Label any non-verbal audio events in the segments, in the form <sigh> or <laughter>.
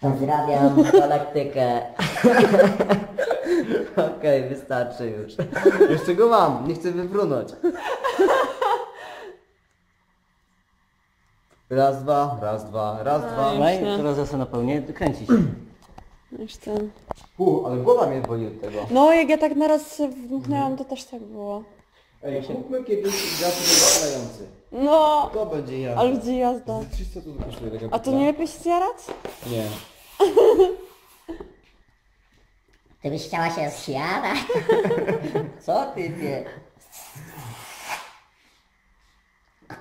Pozdrawiam <laughs> galaktykę. <laughs> Okej, wystarczy już. Jeszcze go mam, nie chcę wybrunąć. Raz, dwa, raz, dwa, raz, dwa. No i nie. teraz ja sobie napełnię, kręci się. <clears throat> Już ten. Ale głowa mnie boli od tego. No jak ja tak naraz wdmuchnęłam, to też tak było. Ej, kupmy kiedyś gaz rozpalający. No, To będzie ja. ale gdzie jazda? 300 tu kosztuje taka A to nie lepiej się zjarać? Nie. <laughs> Ty byś chciała się zjarać? <laughs> Co ty wie?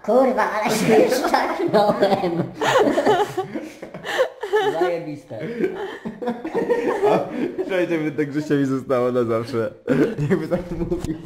Kurwa, ale się już <laughs> szarpnąłem. Zajebiste. By tak Grzesiowi zostało na zawsze. Jakby tak mówił.